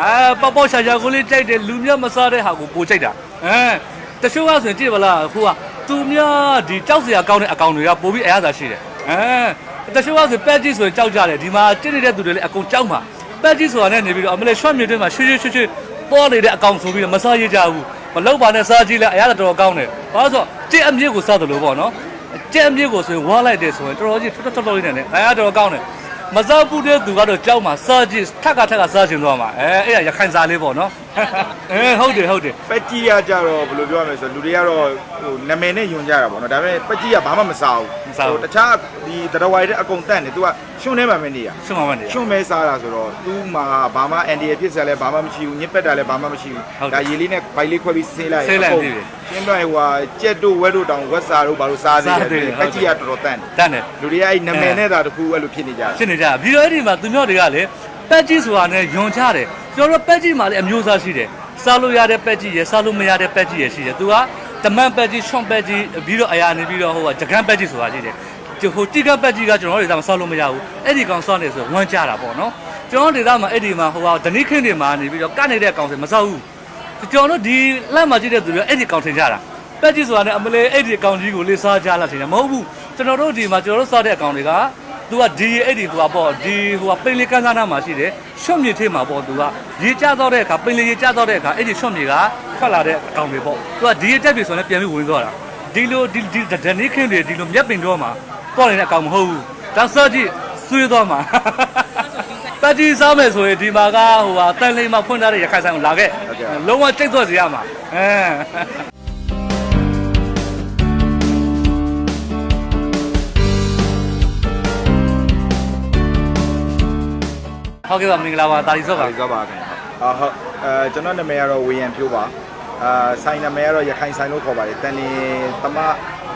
အာပေါက်ပေါက်ရှာရှာကိုလေးကြိုက်တယ်လူမြတ်မစားတဲ့ဟာကိုပိုကြိုက်တာအဲတချို့ကဆိုရင်ကြည့်ပါလားဟိုကသူများဒီကြောက်စရာကောင်းတဲ့အကောင်တွေကပိုပြီးအရသာရှိတယ်အဲတချို့ကဆိုပက်ကြီးဆိုရင်ကြောက်ကြတယ်ဒီမှာတင့်နေတဲ့သူတွေလည်းအကုန်ကြောက်မှာပက်ကြီးဆိုတာနဲ့နေပြီးတော့အမလေးရွှတ်မြေတွင်းမှာရွှေရွှေရွှေရွှေပေါ်နေတဲ့အကောင်ဆိုပြီးတော့မစားရကြဘူးမလောက်ပါနဲ့စားကြည့်လဲအရသာတော်တော်ကောင်းတယ်ဘာလို့ဆိုကြည့်အမြင့်ကိုစားတယ်လို့ပေါ့နော်ကြည့်အမြင့်ကိုဆိုရင်ဝါလိုက်တယ်ဆိုရင်တော်တော်ကြီးထွတ်ထွတ်ထွတ်လေးနဲ့အရသာတော်တော်ကောင်းတယ် မစားဘူးတဲ့သူကတော့ကြောက်မှာစားကြည့်ထက်ကထက်ကစားချင်သွားမှာအဲအဲ့ဒါရခိုင်စားလေးပေါ့နော်အဲဟုတ်တယ်ဟုတ်တယ်ပက်ကြီးကကြတော့ဘယ်လိုပြောရမလဲဆိုတော့လူတွေကတော့ဟိုနာမည်နဲ့ယွန်ကြတာပေါ့နော်ဒါပေမဲ့ပက်ကြီးကဘာမှမစားဘူးတခြားဒီတရဝိုင်တဲ့အကုန်တန့်နေ तू ကရှွန်းထဲမှာမနေရရှင်းပါမနေရှွန်းမဲစားတာဆိုတော့ तू မှာဘာမှအန်ဒီရဖြစ်စရာလည်းဘာမှမရှိဘူးညစ်ပက်တာလည်းဘာမှမရှိဘူးဒါရေလေးနဲ့ဘိုက်လေးခွဲပြီးဆေးလိုက်ရှင်းပြဟိုဟာကြက်တို့ဝက်တို့တောင်ဝက်စာတို့ဘာလို့စားသေးတယ် ပက်ကြီးကတော်တော်တန့်တန်းတယ် လူတွေကအဲ့နာမည်နဲ့သာတခုအဲ့လိုဖြစ်နေကြတယ် ဖြစ်နေကြပြီးတော့အဲ့ဒီမှာသူမျိုးတွေကလည်း ပက်ကြီးဆိုတာနဲ့ယွန်ချတယ်ကျွန်တော်တို့ပက်ကြီးမှာလည်းအမျိုးအစားရှိတယ်စားလို့ရတဲ့ပက်ကြီးရယ်စားလို့မရတဲ့ပက်ကြီးရယ်ရှိတယ်သူကတမန်ပက်ကြီးရှွန်ပက်ကြီးပြီးတော့အရာနေပြီးတော့ဟိုကဂျကန်ပက်ကြီးဆိုတာရှိတယ်ဟိုတိကပက်ကြီးကကျွန်တော်တို့ဒေသမစားလို့မရဘူးအဲ့ဒီကောင်စားနေဆိုဝမ်းကြတာပေါ့နော်ကျွန်တော်ဒေသမှာအဲ့ဒီမှာဟိုကဒနိခင်းတွေမှာနေပြီးတော့ကနေတဲ့အကောင်စင်မစားဘူးကျွန်တော်တို့ဒီလက်မှာကြည့်တဲ့သူတွေအဲ့ဒီကောင်ထင်ကြတာပက်ကြီးဆိုတာနဲ့အမလေးအဲ့ဒီအကောင်ကြီးကိုလေးစားကြလားထင်တယ်မဟုတ်ဘူးကျွန်တော်တို့ဒီမှာကျွန်တော်တို့စားတဲ့အကောင်တွေက သူကဒီအဲ့ဒီဟိုကပေါ့ဒီဟိုကပိန်လေးကန်းစားနာမှာရှိတယ်ရွှွတ်မြေထဲမှာပေါ့သူကရေကျတော့တဲ့အခါပိန်လေးရေကျတော့တဲ့အခါအဲ့ဒီရွှွတ်မြေကထွက်လာတဲ့အကောင်တွေပေါ့သူကဒီရေတက်ပြီဆိုရင်ပြန်ပြီးဝင်သွားတာဒီလိုဒီဒီဒနေခင်းတွေဒီလိုမျက်ပင်တော့မှာတော့နေတဲ့အကောင်မဟုတ်ဘူးဒါစောကြည့်ဆွေးသွားမှာပတိစားမယ်ဆိုရင်ဒီမှာကဟိုဟာတန်လိမ်မှာဖွင့်ထားတဲ့ရခိုင်ဆိုင်ကိုလာခဲ့လုံးဝတိတ်သွားစီရမှာအဲ ဟုတ်ကဲ့ပါမင်္ဂလာပါတာလီဆော့ပါပါပါခင်ဗျအာဟုတ်အဲကျွန်တော်နာမည်ကတော့ဝေယံဖြိုးပါအာဆိုင်နာမည်ကတော့ရခိုင်ဆိုင်လို့ခေါ်ပါတယ်တန်လင်းတမ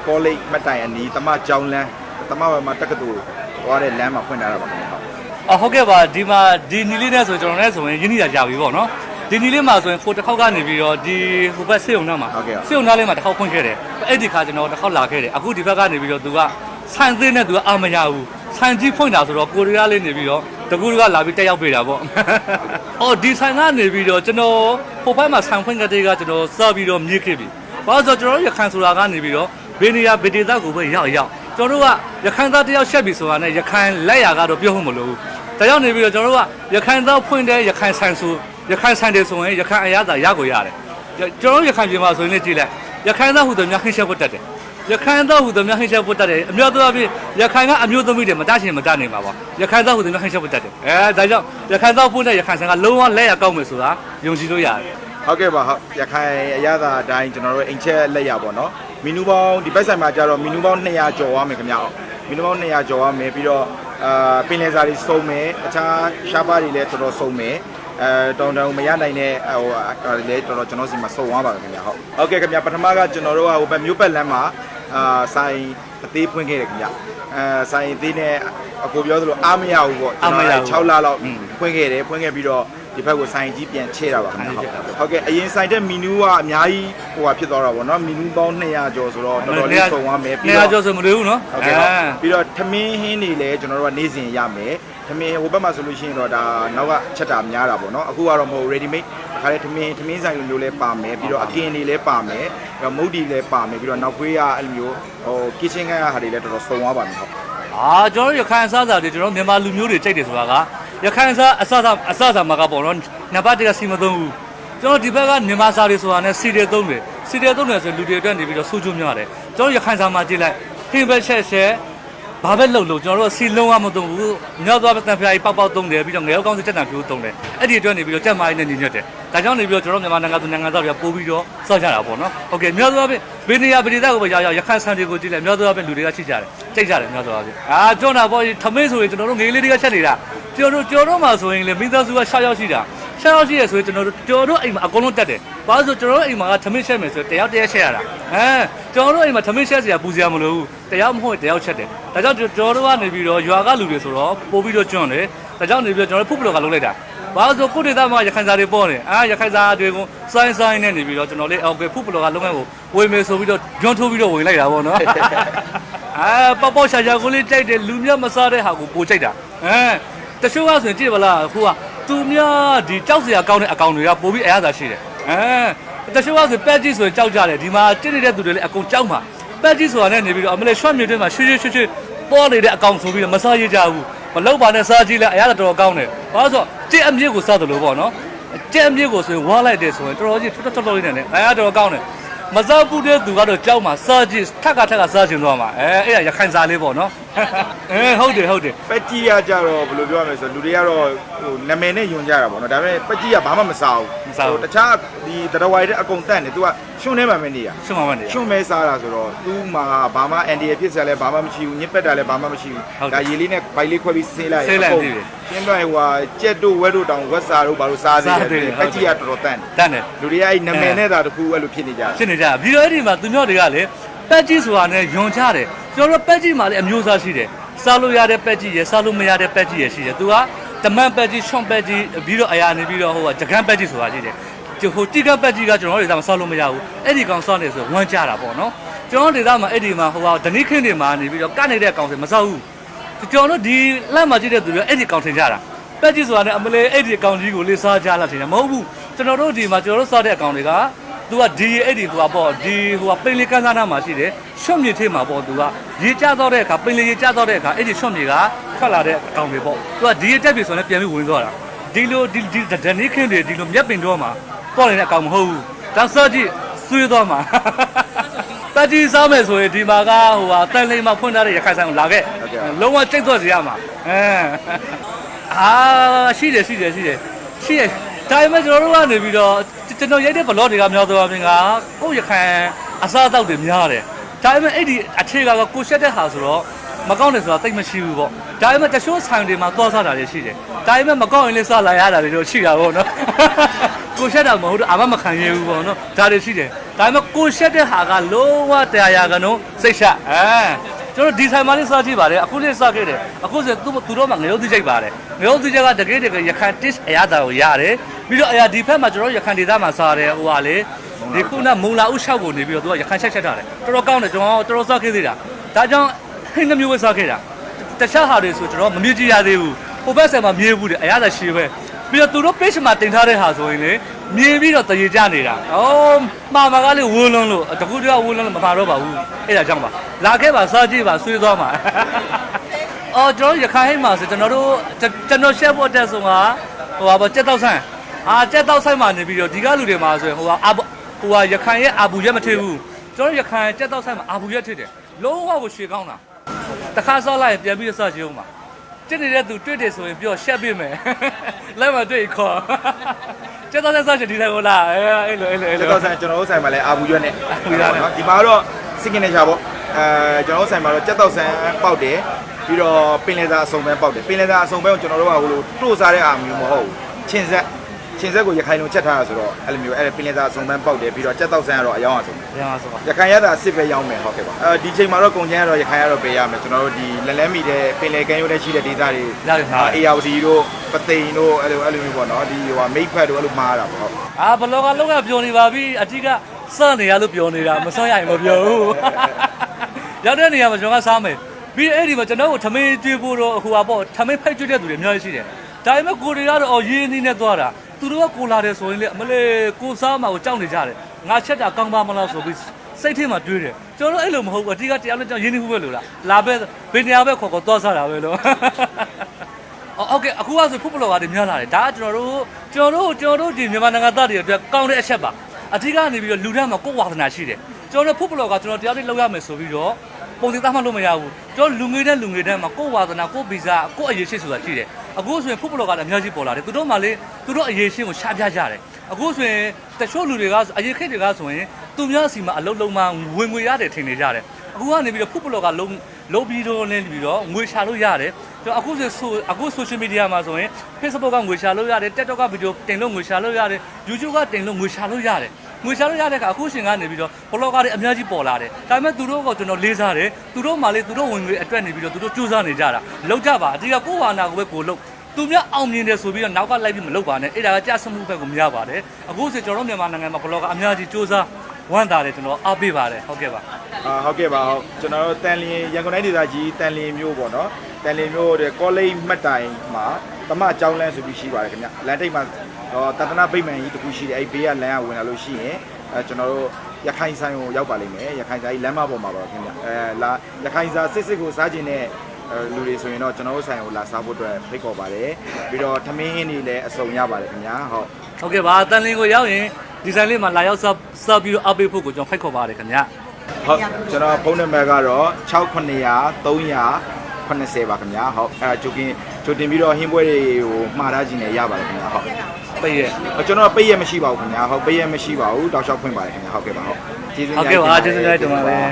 ကောလိပ်မတိုင်အနီးတမကျောင်းလန်းတမဘက်မှာတက္ကသိုလ်သွားတဲ့လမ်းမှာဖွင့်ထားတာပါခင်ဗျဟုတ်အော်ဟုတ်ကဲ့ပါဒီမှာဒီနီလေးနဲ့ဆိုကျွန်တော်လည်းဆိုရင်ရင်းနှီးတာကြပြီပေါ့နော်ဒီနီလေးမှာဆိုရင်ဖိုတစ်ခေါက်ကနေပြီးတော့ဒီဟိုဘက်စေုံနှမ်းမှာစေုံနှမ်းလေးမှာတစ်ခေါက်ဖွင့်ခဲ့တယ်အဲ့ဒီခါကျွန်တော်တစ်ခေါက်လာခဲ့တယ်အခုဒီဘက်ကနေပြီးတော့သူကဆန်သေးနဲ့သူကအာမရဘူးဆန်ကြီးဖွင့်တာဆိုတော့ကိုရီးယားလေးနေပြီးတော့ တကူကလာပြီးတက်ရောက်ပေးတာပေါ့အော်ဒီဆိုင်ကနေပြီးတော့ကျွန်တော်ဟိုဘက်မှာဆန်ဖွင့်ကတဲ့ကကျွန်တော်စပြီးတော့မြေးခဲ့ပြီဘာလို့ဆိုကျွန်တော်ရခိုင်ဆိုတာကနေပြီးတော့ဘေးနေရဗေဒေတာကိုပဲရောက်ရောက်ကျွန်တော်တို့ကရခိုင်သားတယောက်ရှက်ပြီဆိုတာနဲ့ရခိုင်လက်ရကတော့ပြောဖို့မလိုဘူးဒါကြောင့်နေပြီးတော့ကျွန်တော်တို့ကရခိုင်သားဖွင့်တဲ့ရခိုင်ဆိုင်ဆိုရခိုင်ဆိုင်တယ်ဆိုရင်ရခိုင်အရသာရကိုရတယ်ကျွန်တော်တို့ရခိုင်ပြည်မှာဆိုရင်လည်းကြည့်လိုက်ရခိုင်သားဟူသည်များခင်းချက်ပွတ်တတ်တယ် ရခိုင်သားဟူသည်များခင်းချက်ပွတ်တတ်တယ်အမျိုးသားဖြစ်ရခိုင်ကအမျိုးသမီးတွေမတတ်ချင်မတတ်နိုင်ပါဘူးရခိုင်သားဟူသည်များခင်းချက်ပွတ်တတ်တယ်အဲဒါကြောင့်ရခိုင်သားဖွင့်တဲ့ရခိုင်ဆိုင်ကလုံးဝလက်ရကောက်မယ်ဆိုတာယုံကြည်လို့ရတယ်ဟုတ်ကဲ့ပါဟုတ်ရခိုင်အရသာအတိုင်းကျွန်တော်တို့အိမ်ချက်လက်ရပါတော့မီနူပေါင်းဒီဘက်ဆိုင်မှာကျတော့မီနူပေါင်း200ကျော်သွားမယ်ခင်ဗျဟုတ်မီနူပေါင်း200ကျော်သွားမယ်ပြီးတော့အာပင်လယ်စာတွေစုံမယ်အခြားရှားပါးတွေလည်းတော်တော်စုံမယ်အဲတောင်တောင်မရနိုင်တဲ့ဟိုအဲလေတော်တော်ကျွန်တော်စီမှာစုံသွားပါခင်ဗျဟုတ်ဟုတ်ကဲ့ခင်ဗျပထမကကျွန်တော်တို့ကဟိုဘက်မြို့ပတ်လမ်းမှာ အာဆိုင်အသေးဖွင့်ခဲ့တယ်ခင်ဗျအဲဆိုင်အသေးနဲ့အကိုပြောသလိုအားမရဘူးပေါ့6လလောက်ဖွင့်ခဲ့တယ်ဖွင့်ခဲ့ပြီးတော့ ဒီဘက်ကိုဆိုင်ကြီးပြန်ချဲ့တာပါခင်ဗျဟုတ်ဟုတ်ကဲ့အရင်ဆိုင်တဲ့မီနူးကအများကြီးဟိုဟာဖြစ်သွားတာပေါ့နော်မီနူးပေါင်း200ကျော်ဆိုတော့တော်တော်လေးစုံသွားမယ်ပြီးနေရာတော့ကျော်ဆိုမလွယ်ဘူးနော်ဟုတ်ကဲ့ဟုတ်ပြီးတော့ထမင်းဟင်းတွေလည်းကျွန်တော်တို့ကနေ့စဉ်ရမယ်ထမင်းဟိုဘက်မှာဆိုလို့ရှိရင်တော့ဒါနောက်ကချက်တာများတာပေါ့နော်အခုကတော့မဟုတ် ready made ခါလေးထမင်းထမင်းဆိုင်လိုမျိုးလည်းပါမယ်ပြီးတော့အကင်တွေလည်းပါမယ်ပြီးတော့မုတ်ဒီလည်းပါမယ်ပြီးတော့နောက်ခွေးရအဲ့လိုမျိုးဟို kitchen ကဟာတွေလည်းတော်တော်စုံသွားပါမယ်ဟုတ်အာကျွန်တော်တို့ရခိုင်အစားအစာတွေကျွန်တော်မြန်မာလူမျိုးတွေကြိုက်တယ်ဆိုတာက ရခိုင်အစားအစားအစာအစားအစာမှာကပေါ့နော်နံပါတ်1ကစီမသုံးဘူးကျွန်တော်ဒီဘက်ကမြန်မာစားတွေဆိုတာနဲ့စီတယ်သုံးတယ်စီတယ်သုံးတယ်ဆိုလူတွေအတွက်နေပြီးတော့စူးကျုံများတယ်ကျွန်တော်ရခိုင်စားမှာကြည့်လိုက်ဟင်းပဲချက်ချက် ဘာပဲလှုပ်လို့ကျွန်တော်တို့စီလုံးဝမသုံးဘူးမြောက်သွားတဲ့တန်ဖျားကြီးပေါက်ပေါက်သုံးတယ်ပြီးတော့ငယ်ကောင်းစက်တန်ဖြိုးသုံးတယ်အဲ့ဒီအတွက်နေပြီးတော့ကြက်မားရင်းနဲ့ညီညွတ်တယ်ဒါကြောင့်နေပြီးတော့ကျွန်တော်မြန်မာနိုင်ငံသူနိုင်ငံသားတွေကပို့ပြီးတော့စောင့်ကြတာပေါ့နော်ဟုတ်ကဲ့မြောက်သွားတဲ့ဘယ်နေရာဘယ်ဒေသကိုပဲရောက်ရောက်ရခိုင်ဆန်တွေကိုကြည့်လိုက်မြောက်သွားတဲ့လူတွေကချစ်ကြတယ်ကြိတ်ကြတယ်မြောက်သွားတဲ့အာကျွန်းတာပေါ့ထမင်းဆိုရင်ကျွန်တော်တို့ငေးလေးတွေကချက်နေတာကျွန်တော်တို့ကျွန်တော်တို့မှာဆိုရင်လေမိသားစုက6ယောက်ရှိတာ 6ယောက်ရှိရဆိုရင်ကျွန်တော်တို့ကျွန်တော်တို့အိမ်မှာအကုန်လုံးတက်တယ်ဘာလို့ဆိုကျွန်တော်တို့အိမ်မှာကထမင်းချက်မယ်ဆိုတယောက်တယောက်ချက်ရတာအဲကျွန်တော်တို့အိမ်မှာထမင်းချက်စရာပူစရာမလိုဘူးတယောက်မဟုတ်တယောက်ချက်တယ်ဒါကြောင့်ကျွန်တော်တို့ကနေပြီးတော့ရွာကလူတွေဆိုတော့ပို့ပြီးတော့ကျွန်းတယ်ဒါကြောင့်နေပြီးတော့ကျွန်တော်တို့ဖုတ်ပလောကလုပ်လိုက်တာဘာလို့ဆိုကိုဒေတာမှာရခိုင်စားတွေပေါ်နေအာရခိုင်စားတွေကိုစိုင်းစိုင်းနဲ့နေပြီးတော့ကျွန်တော်လေးအော်ကဖုတ်ပလောကလုပ်ငန်းကိုဝင်မယ်ဆိုပြီးတော့ကျွန်းထိုးပြီးတော့ဝင်လိုက်တာပေါ့နော်အာပေါက်ပေါက်ရှာရှာကိုလေးကြိုက်တယ်လူမြတ်မစားတဲ့ဟာကိုပိုကြိုက်တာအဲတချို့ကဆိုရင်ကြည့်ပါလားဟိုက သူများဒီကြောက်စရာကောင်းတဲ့အကောင်တွေကပို့ပြီးအရသာရှိတယ်အဲတချို့ကဆိုပက်ကြီးဆိုရင်ကြောက်ကြတယ်ဒီမှာတစ်နေတဲ့သူတွေလည်းအကုန်ကြောက်မှာပက်ကြီးဆိုတာနဲ့နေပြီးတော့အမလေးရွှတ်မြစ်တွေမှာရွှွှွှွှွှွပေါ်နေတဲ့အကောင်ဆိုပြီးတော့မစားရကြဘူးမလောက်ပါနဲ့စားကြည့်လိုက်အရသာတော်တော်ကောင်းတယ်ဘာလို့ဆိုတော့တစ်အမြစ်ကိုစားတယ်လို့ပေါ့နော်တစ်အမြစ်ကိုဆိုရင်ဝါလိုက်တယ်ဆိုရင်တော်တော်ကြီးထွတ်ထွတ်ထွတ်လေးနဲ့အရသာတော်တော်ကောင်းတယ်မစားဘူးတဲ့သူကတော့ကြောက်မှာစားကြည့်ထက်ကထက်ကစားချင်တော့မှာအဲအဲ့ဒါရခိုင်စားလေးပေါ့နော် အဲဟုတ်တယ်ဟုတ်တယ်ပက်ကြီးကကြတော့ဘယ်လိုပြောရမလဲဆိုတော့လူတွေကတော့ဟိုနာမည်နဲ့ယွန်ကြတာပေါ့နော်ဒါပေမဲ့ပက်ကြီးကဘာမှမစားဘူးမစားဘူး ဟိုတခြားဒီတရဝိုင်တဲ့အကုန်တန့်နေ तू ကရှုံထဲမှာမနေရရှုံးမှမနေရ ရှုံမဲစားတာဆိုတော့သူ့မှာဘာမှအန်ဒီရဖြစ်စရာလည်းဘာမှမရှိဘူးညစ်ပက်တာလည်းဘာမှမရှိဘူးဟုတ်တယ်ဒါရေလေးနဲ့ဘိုက်လေးခွဲပြီးဆေးလိုက်ဆေးလိုက်အကုန်ပြီရှင်းပြရင်ဟိုဟာကြက်တို့ဝက်တို့တောင်ဝက်စာတို့ဘာလို့စားသေးစားတယ်သေးတယ်ပက်ကြီးကတော်တော်တန့်တယ်တန်းတယ် လူတွေကအဲ့နာမည်နဲ့သာတခုအဲ့လိုဖြစ်နေကြတယ်ဖြစ်နေကြတာပြီးတော့အဲ့ဒီမှာသူမျိုးတွေကလည်းပက်ကြီးဆိုတာနဲ့ယွန်ကြတယ် ကျွန်တော်တို့ပက်ကြီးမှာလည်းအမျိုးအစားရှိတယ်စားလို့ရတဲ့ပက်ကြီးရယ်စားလို့မရတဲ့ပက်ကြီးရယ်ရှိတယ်သူကတမန်ပက်ကြီးရှွန်ပက်ကြီးပြီးတော့အရာနေပြီးတော့ဟိုကဂျကန်ပက်ကြီးဆိုတာရှိတယ်ဒီဟိုတိကပက်ကြီးကကျွန်တော်တို့ဒေသမှာစားလို့မရဘူးအဲ့ဒီကောင်စားနေဆိုဝမ်းကြတာပေါ့နော်ကျွန်တော်တို့ဒေသမှာအဲ့ဒီမှာဟိုကဒနိခင်းတွေမှာနေပြီးတော့ကတ်နေတဲ့ကောင်တွေမစားဘူးကျွန်တော်တို့ဒီလက်မှာကြည့်တဲ့သူတွေအဲ့ဒီကောင်ထင်ကြတာပက်ကြီးဆိုတာနဲ့အမလေးအဲ့ဒီကောင်ကြီးကိုလေးစားကြလားထင်တယ်မဟုတ်ဘူးကျွန်တော်တို့ဒီမှာကျွန်တော်တို့စားတဲ့အကောင်တွေက သူကဒီအဲ့ဒီဟိုကပေါ့ဒီဟိုကပိန်လေးကန်းစားနာမှာရှိတယ်ရွှွတ်မြေထဲမှာပေါ့သူကရေကျတော့တဲ့အခါပိန်လေးရေကျတော့တဲ့အခါအဲ့ဒီရွှွတ်မြေကထွက်လာတဲ့အကောင်တွေပေါ့သူကဒီအတက်ပြီဆိုရင်ပြန်ပြီးဝင်သွားတာဒီလိုဒီဒီဒနီခင်းတွေဒီလိုမျက်ပင်တော့မှာပေါ့နေတဲ့အကောင်မဟုတ်ဘူးဒါစောကြည့်ဆွေးသွားမှာတတိစားမယ်ဆိုရင်ဒီမှာကဟိုဟာတန်လိမ်မှာဖွင့်ထားတဲ့ရခိုင်ဆိုင်ကိုလာခဲ့လုံးဝစိတ်သွားစီရမှာအဲအာရှိတယ်ရှိတယ်ရှိတယ်ရှိတယ် ဒါပေမဲ့ကျွန်တော်တို့ကနေပြီးတော့ကျွန်တော်ရိုက်တဲ့ဘလော့တွေကများသောအားဖြင့်ကကိုယ့်ရခိုင်အစားအသောက်တွေများတယ်ဒါပေမဲ့အဲ့ဒီအခြေခံကကိုရှက်တဲ့ဟာဆိုတော့မကောင်းတယ်ဆိုတာတိတ်မရှိဘူးပေါ့ဒါပေမဲ့တချို့ဆိုင်တွေမှာသွားစားတာတွေရှိတယ်ဒါပေမဲ့မကောင်းရင်လည်းစားလာရတာတွေတော့ရှိတာပေါ့နော်ကိုရှက်တာမဟုတ်တော့အာမမခံရဘူးပေါ့နော်ဒါတွေရှိတယ်ဒါပေမဲ့ကိုရှက်တဲ့ဟာကလုံးဝတရားရာကနော်စိတ်ရှက်အဲ ကျွန်တော်ဒီဆိုင်မှာလေးစားကြည့်ပါတယ်အခုလေးစားခဲ့တယ်အခုဆိုသူသူတို့မှငရုတ်တိကျိတ်ပါတယ်ငရုတ်တိကျိတ်ကတကယ်တကယ်ရခိုင် dish အရသာကိုရတယ်ပြီးတော့အရာဒီဖက်မှာကျွန်တော်ရခိုင်ဒေသမှာစားတယ်ဟိုဟာလေဒီခုနမုံလာဥရှောက်ကိုနေပြီးတော့သူကရခိုင်ချက်ချက်ထားတယ်တော်တော်ကောင်းတယ်ကျွန်တော်တော်တော်စားခဲ့သေးတာဒါကြောင့်ဟင်းနှမျိုးပဲစားခဲ့တာတခြားဟာတွေဆိုကျွန်တော်မမြင်ကြည့်ရသေးဘူးဟိုဘက်ဆိုင်မှာမြင်ဘူးတယ်အရသာရှိပဲ ပြီးတော့သူတို့ page မှာတင်ထားတဲ့ဟာဆိုရင်လေမြင်ပြီးတော့တရေကြနေတာ။အော်မှာမှာကလေဝန်းလုံးလို့တကူတကဝန်းလုံးလို့မမှာတော့ပါဘူး။အဲ့ဒါကြောင့်ပါ။လာခဲ့ပါစားကြည့်ပါဆွေးသွားမှာ။အော်ကျွန်တော်ရခိုင်ဟိတ်မှာဆိုကျွန်တော်တို့ကျွန်တော်ရှက်ဖို့တက်ဆုံးကဟိုပါပေါ့ကြက်တောက်ဆိုင်။အာကြက်တောက်ဆိုင်မှာနေပြီးတော့ဒီကလူတွေမှာဆိုရင်ဟိုကအဘဟိုကရခိုင်ရဲ့အာဘူရက်မထည့်ဘူး။ကျွန်တော်ရခိုင်ကြက်တောက်ဆိုင်မှာအာဘူရက်ထည့်တယ်။လုံးဝကိုရှေကောင်းတာ။တခါစားလိုက်ရင်ပြန်ပြီးစားကြည့်အောင်ပါ။ တက်နေတဲ့သူတွေ့တယ်ဆိုရင်ပြောရှက်ပေးမယ်လက်မတွေ့ခေါ်ကျတော့ဆက်စားချင်ဒီတိုင်းဟိုလားအဲအဲ့လိုအဲ့လိုအဲ့ကျွန်လိုတော်ဆိုင်ကျွန်တော်တို့ဆိုင်မှာလည်းအာဘူးရွက်နဲ့အာဘူးရွက်နဲ့ဒီမှာတော့စကင်နေချာပေါ့အဲကျွန်တော်တို့ဆိုင်မှာတော့ကြက်တောက်ဆန်ပေါက်တယ်ပြီးတော့ပင်လယ်သားအစုံပဲပေါက်တယ်ပင်လယ်သားအစုံပဲကိုကျွန်တော်တို့ကဟိုလိုတို့စားတဲ့အာမျိုးမဟုတ်ဘူးချင်းဆက် ချင်းဆက်ကိုရခိုင်လုံးချက်ထားတာဆိုတော့အဲ့လိုမျိုးအဲ့ဒါပင်လယ်သားအစုံပဲပေါက်တယ်ပြီးတော့ကြက်တောက်ဆန်ကတော့အယောင်အစုံရအောင်ဆိုပါရခိုင်ရတာအစ်စ်ပဲရောင်းမယ်ဟုတ်ကဲ့ပါအဲဒီချိန်မှာတော့ကုန်ကျန်းကတော့ရခိုင်ရတော့ပေးရမယ်ကျွန်တော်တို့ဒီလက်လဲမီတဲ့ပင်လယ်ကမ်းရိုးနဲ့ရှိတဲ့ဒေသတွေလောက်ရထားအေယာဝတီတို့ပသိမ်တို့အဲ့လိုအဲ့လိုမျိုးပေါ့နော်ဒီဟိုဟာမိတ်ဖက်တို့အဲ့လိုမှားတာပေါ့ဟုတ်အာဘလောကလောကပြောနေပါပြီအတိကစနေရလို့ပြောနေတာမစွန့်ရရင်မပြောဘူးရောက်တဲ့နေရာမှာကျွန်တော်ကစားမယ်ပြီးအဲ့ဒီမှာကျွန်တော်ကိုထမင်းကျွေးဖို့တော့ဟိုပါပေါ့ထမင်းဖိုက်ကျွေးတဲ့သူတွေအများကြီးရှိတယ်ဒါပေမဲ့ကိုတွေကတော့အော်ရင်းနှီးနဲ့သွားတာ သူတို့ကကိုလာတယ်ဆိုရင်လေအမလေးကိုစားမှာကိုကြောက်နေကြတယ်ငါချက်တာကောင်းပါမလားဆိုပြီးစိတ်ထဲမှာတွေးတယ်ကျွန်တော်အဲ့လိုမဟုတ်ဘူးအတိကတရားနဲ့ကြောက်ရင်းနှီးမှုပဲလို့လားလာပဲဘယ်နေရာပဲခေါ်ခေါ်သွားစားတာပဲလို့အော်ဟုတ်ကဲ့အခုကဆိုဖုတ်ပလော်ကားတွေများလာတယ်ဒါကကျွန်တော်တို့ကျွန်တော်တို့ကျွန်တော်တို့ဒီမြန်မာနိုင်ငံသားတွေအတွက်ကောင်းတဲ့အချက်ပါအထူးကနေပြီးတော့လူတန်းမှာကိုယ်ဝါသနာရှိတယ်ကျွန်တော်တို့ဖုတ်ပလော်ကားကျွန်တော်တရားတွေလောက်ရမယ်ဆိုပြီးတော့ ပုံစံသားမှလို့မရဘူးကျွန်တော်လူငွေတဲ့လူငွေတဲ့မှာကိုယ်ဝါသနာကိုယ်ဗီဇာကိုယ်အရေးရှိဆိုတာရှိတယ်အခုဆိုရင်ဖုတ်ပလော်ကားတွေအများကြီးပေါ်လာတယ်သူတို့မှလေသူတို့အရေးရှိကိုရှားပြကြတယ်အခုဆိုရင်တချို့လူတွေကအရေးခိတ်တွေကဆိုရင်သူများစီမှာအလုံးလုံးမှဝင်ငွေရတယ်ထင်နေကြတယ်အခုကနေပြီးတော့ဖုတ်ပလော်ကားလုံးလုံးပြီးတော့လည်းပြီးတော့ငွေရှာလို့ရတယ်ကျွန်တော်အခုဆိုအခု social media မှာဆိုရင် Facebook ကငွေရှာလို့ရတယ် TikTok ကဗီဒီယိုတင်လို့ငွေရှာလို့ရတယ် YouTube ကတင်လို့ငွေရှာလို့ရတယ် ငွေရှာလို့ရတဲ့အခါအခုရှင်ကနေပြီးတော့ blogger တွေအများကြီးပေါ်လာတယ်ဒါပေမဲ့သူတို့ကကျွန်တော်လေးစားတယ်သူတို့မှလည်းသူတို့ဝင်ငွေအတွက်နေပြီးတော့သူတို့စူးစမ်းနေကြတာလောက်ကြပါအတိကကိုယ်ဝါနာကိုပဲကိုယ်လုပ်သူများအောင်မြင်တယ်ဆိုပြီးတော့နောက်ကလိုက်ပြီးမလုပ်ပါနဲ့အဲ့ဒါကကြဆမှုဘက်ကိုမရပါတယ်အခုဆိုကျွန်တော်တို့မြန်မာနိုင်ငံမှာ blogger အများကြီးစူးစမ်းဝမ်းသာတယ်ကျွန်တော်အားပေးပါတယ်ဟုတ်ကဲ့ပါအာဟုတ်ကဲ့ပါဟုတ်ကျွန်တော်တို့တန်လင်းရန်ကုန်တိုင်းဒေသကြီးတန်လင်းမြို့ပေါ့နော်တန်လင်းမြို့တဲ့ကောလိပ်မှတ်တိုင်မှာ တမအကြောင်းလန်းဆိုပြီးရှိပါတယ်ခင်ဗျလမ်းထိပ်မှာတော့တတနာဗိမ္မာန်ကြီးတစ်ခုရှိတယ်အဲ့ဘေးကလမ်းကဝင်လာလို့ရှိရင်အဲကျွန်တော်တို့ရခိုင်ဆိုင်ကိုရောက်ပါလိမ့်မယ်ရခိုင်ဆိုင်လမ်းမပေါ်မှာပါခင်ဗျအဲလာရခိုင်စာစစ်စစ်ကိုစားခြင်းနဲ့လူတွေဆိုရင်တော့ကျွန်တော်တို့ဆိုင်ကိုလာစားဖို့အတွက်ဖိတ်ခေါ်ပါတယ်ပြီးတော့ထမင်းဟင်းတွေလည်းအစုံရပါတယ်ခင်ဗျာဟုတ်ဟုတ်ကဲ့ပါတန်လင်းကိုရောက်ရင်ဒီဇိုင်းလေးမှာလာရောက်စားစားပြီးတော့အပေးဖို့ကိုကျွန်တော်ဖိတ်ခေါ်ပါတယ်ခင်ဗျာဟုတ်ကျွန်တော်ဖုန်းနံပါတ်ကတော့6900 380ပါခင်ဗျာဟုတ်အဲဒါဂျိုကင် ဂျိုတင်ပြီးတော့ဟင်းပွဲတွေကိုမှားထားခြင်းနဲ့ရပါတယ်ခင်ဗျာဟုတ်ပိတ်ရဲ့ကျွန်တော်ပိတ်ရမရှိပါဘူးခင်ဗျာဟုတ်ပိတ်ရမရှိပါဘူးတောက်လျှောက်ဖွင့်ပါတယ်ခင်ဗျာဟုတ်ကဲ့ပါဟုတ်ကျေးဇူးဟုတ်ကဲ့ပါကျေးဇူးတင်ပါတယ်